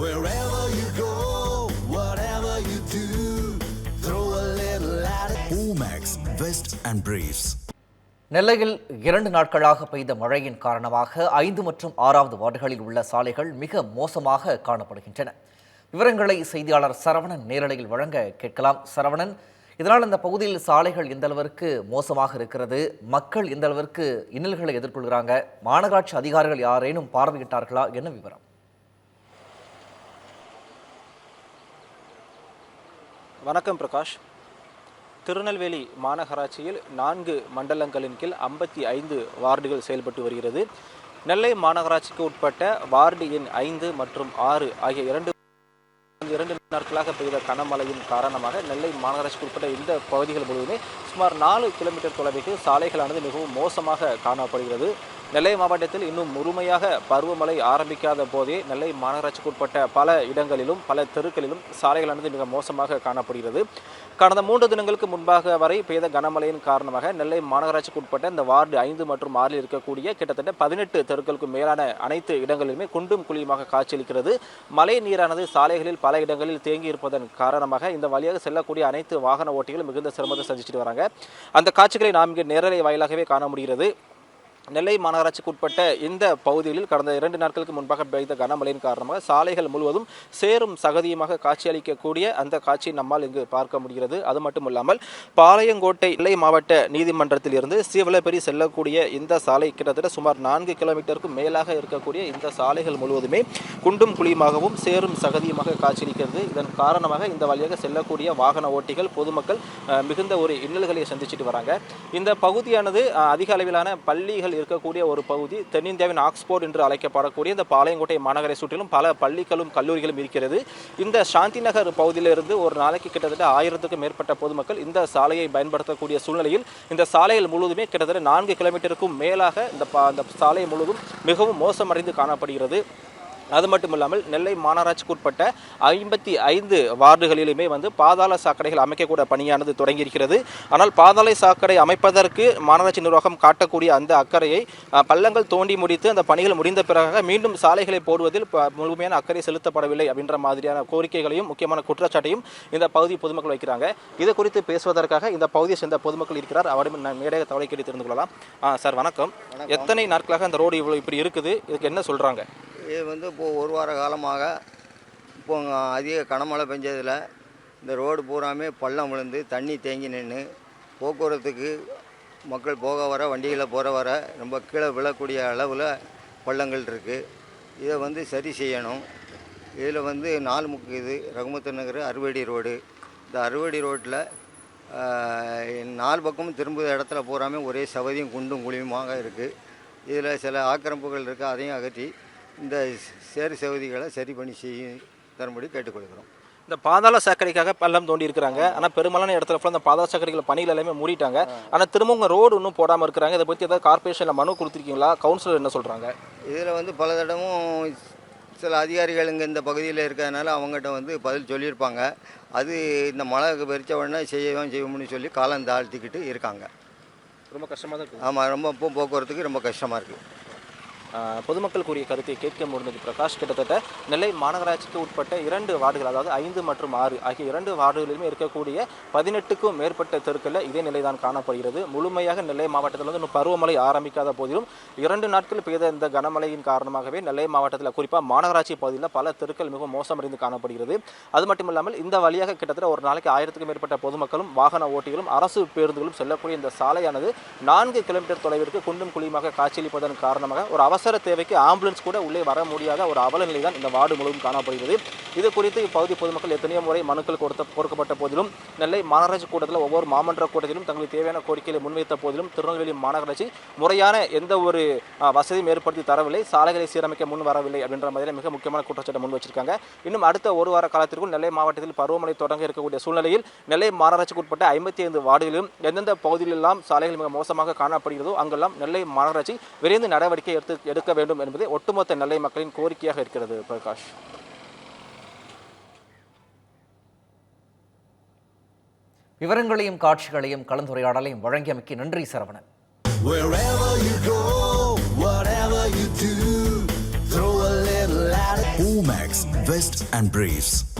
Wherever you go, whatever you do, throw a little at it. Omax, Vest and Briefs. நெல்லையில் இரண்டு நாட்களாக பெய்த மழையின் காரணமாக ஐந்து மற்றும் ஆறாவது வார்டுகளில் உள்ள சாலைகள் மிக மோசமாக காணப்படுகின்றன. விவரங்களை செய்தியாளர் சரவணன் நேரலையில் வழங்க கேட்கலாம். சரவணன் இதனால் இந்த பகுதியில் சாலைகள் எந்த அளவிற்கு மோசமாக இருக்கிறது? மக்கள் எந்த அளவிற்கு இன்னல்களை எதிர்கொள்கிறாங்க? மாநகராட்சி அதிகாரிகள் யாரேனும் பார்வையிட்டார்களா? என்ன விவரம்? வணக்கம் பிரகாஷ். திருநெல்வேலி மாநகராட்சியில் நான்கு மண்டலங்களின் கீழ் ஐம்பத்தி ஐந்து வார்டுகள் செயல்பட்டு வருகிறது. நெல்லை மாநகராட்சிக்கு உட்பட்ட வார்டு எண் ஐந்து மற்றும் ஆறு ஆகிய இரண்டு இரண்டு நாட்களாக பெய்த கனமழையின் காரணமாக நெல்லை மாநகராட்சிக்கு உட்பட்ட இந்த பகுதிகள் முழுவதுமே சுமார் நாலு கிலோமீட்டர் தொலைவிற்கு சாலைகளானது மிகவும் மோசமாக காணப்படுகிறது. நெல்லை மாவட்டத்தில் இன்னும் முழுமையாக பருவமழை ஆரம்பிக்காத போதே நெல்லை மாநகராட்சிக்கு உட்பட்ட பல இடங்களிலும் பல தெருக்களிலும் சாலைகளானது மிக மோசமாக காணப்படுகிறது. கடந்த மூன்று தினங்களுக்கு முன்பாக வரை பெய்த கனமழையின் காரணமாக நெல்லை மாநகராட்சிக்கு உட்பட்ட இந்த வார்டு ஐந்து மற்றும் ஆறில் இருக்கக்கூடிய கிட்டத்தட்ட பதினெட்டு தெருக்களுக்கும் மேலான அனைத்து இடங்களிலுமே குண்டும் குழியுமாக காட்சியளிக்கிறது. மழை நீரானது சாலைகளில் பல இடங்களில் தேங்கி இருப்பதன் காரணமாக இந்த வழியாக செல்லக்கூடிய அனைத்து வாகன ஓட்டிகளும் மிகுந்த சிரமத்தை சந்திச்சுட்டு வராங்க. அந்த காட்சிகளை நாம் இங்கே நேரலை வாயிலாகவே காண முடிகிறது. நெல்லை மாநகராட்சிக்கு உட்பட்ட இந்த பகுதிகளில் கடந்த இரண்டு நாட்களுக்கு முன்பாக பெய்த கனமழையின் காரணமாக சாலைகள் முழுவதும் சேரும் சகதியுமாக காட்சியளிக்கக்கூடிய அந்த காட்சியை நம்மால் இங்கு பார்க்க முடிகிறது. அது மட்டுமல்லாமல் பாளையங்கோட்டை நெல்லை மாவட்ட நீதிமன்றத்தில் இருந்து சீவலப்பெரி செல்லக்கூடிய இந்த சாலை கிட்டத்தட்ட சுமார் நான்கு கிலோமீட்டருக்கும் மேலாக இருக்கக்கூடிய இந்த சாலைகள் முழுவதுமே குண்டும் குழியுமாகவும் சேரும் சகதியுமாக காட்சியளிக்கிறது. இதன் காரணமாக இந்த வழியாக செல்லக்கூடிய வாகன ஓட்டிகள் பொதுமக்கள் மிகுந்த ஒரு இன்னல்களை சந்திச்சுட்டு வராங்க. இந்த பகுதியானது அதிக அளவிலான பள்ளிகள் இருக்கக்கூடிய ஒரு பகுதி தென்னிந்தியாவின் ஆக்ஸ்போர்ட் என்று அழைக்கப்படக்கூடிய இந்த பாளையங்கோட்டை மாநகரை சுற்றிலும் பல பள்ளிகளும் கல்லூரிகளும் இருக்கிறது. இந்த சாந்தி நகர் பகுதியிலிருந்து ஒரு நாளைக்கு கிட்டத்தட்ட ஆயிரத்துக்கும் மேற்பட்ட பொதுமக்கள் இந்த சாலையை பயன்படுத்தக்கூடிய சூழ்நிலையில் இந்த சாலைகள் முழுவதுமே கிட்டத்தட்ட நான்கு கிலோமீட்டருக்கும் மேலாக இந்த அந்த சாலை முழுவதும் மிகவும் மோசமடைந்து காணப்படுகிறது. அது மட்டும் இல்லாமல் நெல்லை மாநகராட்சிக்கு உட்பட்ட ஐம்பத்தி ஐந்து வார்டுகளிலுமே வந்து பாதாள சாக்கடைகள் அமைக்கக்கூட பணியானது தொடங்கியிருக்கிறது. ஆனால் பாதாள சாக்கடை அமைப்பதற்கு மாநகராட்சி நிர்வாகம் காட்டக்கூடிய அந்த அக்கறையை பள்ளங்கள் தோண்டி முடித்து அந்த பணிகள் முடிந்த பிறகு மீண்டும் சாலைகளை போடுவதில் முழுமையான அக்கறை செலுத்தப்படவில்லை அப்படின்ற மாதிரியான கோரிக்கைகளையும் முக்கியமான குற்றச்சாட்டையும் இந்த பகுதி பொதுமக்கள் வைக்கிறாங்க. இது குறித்து பேசுவதற்காக இந்த பகுதியை சேர்ந்த பொதுமக்கள் இருக்கிறார். அவரிடம் நான் மேடையாக தவளை கேட்டு தெரிந்து கொள்ளலாம். ஆ, சார் வணக்கம். எத்தனை நாட்களாக அந்த ரோடு இவ்வளோ இப்படி இருக்குது? இதுக்கு என்ன சொல்கிறாங்க இது வந்து இப்போது ஒரு வார காலமாக இப்போ அதிக கனமழை பெஞ்சதில் இந்த ரோடு பூராமே பள்ளம் விழுந்து தண்ணி தேங்கி நின்று போக்குவரத்துக்கு மக்கள் போக வர வண்டிகளை போகிற வர ரொம்ப கீழே விழக்கூடிய அளவில் பள்ளங்கள் இருக்குது இதை வந்து சரி செய்யணும். இதில் வந்து நாலு முக்கு இது ரகுமத்து நகர் அறுவடி ரோடு. இந்த அறுவடி ரோட்டில் நாலு பக்கமும் திரும்புகிற இடத்துல பூராமே ஒரே சவதியும் குண்டும் குழியுமாக இருக்குது இதில் சில ஆக்கிரமிப்புகள் இருக்குது அதையும் அகற்றி இந்த சேறு சவதிகளை சரி பண்ணி செய்ய தரும்படி கேட்டுக்கொள்கிறோம். இந்த பாதாள சாக்கடைக்காக பள்ளம் தோண்டி இருக்கிறாங்க. ஆனால் பெரும்பாலான இடத்துல ஃபுல்லாக இந்த பாதாள சாக்கடைகள் பணிகள் எல்லாமே மூடிட்டாங்க. ஆனால் திரும்ப உங்க ரோடு இன்னும் போடாமல் இருக்கிறாங்க. இதை பற்றி ஏதாவது கார்பரேஷனில் மனு கொடுத்துருக்கீங்களா? கவுன்சிலர் என்ன சொல்கிறாங்க இதில் வந்து பல தடவும் சில அதிகாரிகள் இங்கே இந்த பகுதியில் இருக்கிறதுனால அவங்ககிட்ட வந்து பதில் சொல்லியிருப்பாங்க. அது இந்த மழை வெறிச்ச உடனே செய்யவும் செய்வோம்னு சொல்லி காலம் தாழ்த்திக்கிட்டு இருக்காங்க. ரொம்ப கஷ்டமாக தான் இருக்குது ஆமாம் ரொம்ப போக்குவரத்துக்கு ரொம்ப கஷ்டமாக இருக்குது பொதுமக்கள் கூறிய கருத்தை கேட்க முடிந்தது பிரகாஷ். கிட்டத்தட்ட நெல்லை மாநகராட்சிக்கு உட்பட்ட இரண்டு வார்டுகள் அதாவது ஐந்து மற்றும் ஆறு ஆகிய இரண்டு வார்டுகளிலுமே இருக்கக்கூடிய பதினெட்டுக்கும் மேற்பட்ட தெருக்களில் இதே நிலை தான் காணப்படுகிறது. முழுமையாக நெல்லை மாவட்டத்தில் வந்து இன்னும் பருவமழை ஆரம்பிக்காத போதிலும் இரண்டு நாட்கள் பெய்த இந்த கனமழையின் காரணமாகவே நெல்லை மாவட்டத்தில் குறிப்பாக மாநகராட்சி பகுதியில் பல தெருக்கள் மிகவும் மோசமடைந்து காணப்படுகிறது. அது மட்டும் இல்லாமல் இந்த வழியாக கிட்டத்தட்ட ஒரு நாளைக்கு ஆயிரத்துக்கும் மேற்பட்ட பொதுமக்களும் வாகன ஓட்டிகளும் அரசு பேருந்துகளும் செல்லக்கூடிய இந்த சாலையானது நான்கு கிலோமீட்டர் தொலைவிற்கு குண்டும் குழியுமாக காட்சியளிப்பதன் காரணமாக ஒரு அவசர அவசர தேவைக்கு ஆம்புலன்ஸ் கூட உள்ளே வர முடியாத ஒரு அவலநிலை தான் இந்த வார்டு முழுவதும் காணப்படுகிறது. இது குறித்து இப்பகுதி பொதுமக்கள் எத்தனையோ முறை மனுக்கள் கொடுத்த கொடுக்கப்பட்ட போதிலும் நெல்லை மாநகராட்சி கூட்டத்தில் ஒவ்வொரு மாமன்ற கூட்டத்திலும் தங்களுக்கு தேவையான கோரிக்கைகளை முன்வைத்த போதிலும் திருநெல்வேலி மாநகராட்சி முறையான எந்த ஒரு வசதியும் ஏற்படுத்தி தரவில்லை. சாலைகளை சீரமைக்க முன் வரவில்லை அப்படின்ற மாதிரி மிக முக்கியமான குற்றச்சாட்டை முன் வச்சிருக்காங்க. இன்னும் அடுத்த ஒரு வார காலத்திற்குள் நெல்லை மாவட்டத்தில் பருவமழை தொடங்க இருக்கக்கூடிய சூழ்நிலையில் நெல்லை மாநகராட்சிக்கு உட்பட்ட ஐம்பத்தி ஐந்து வார்டுகளிலும் எந்தெந்த பகுதியிலெல்லாம் சாலைகள் மிக மோசமாக காணப்படுகிறதோ அங்கெல்லாம் நெல்லை மாநகராட்சி விரைந்து நடவடிக்கை எடுத்து எடுக்க வேண்டும் என்பதே ஒட்டுமொத்த நெல்லை மக்களின் கோரிக்கையாக இருக்கிறது பிரகாஷ் விவரங்களையும் காட்சிகளையும் கலந்துரையாடலையும் வழங்கியமைக்கு நன்றி Saravanan. Omax, Vest and Briefs.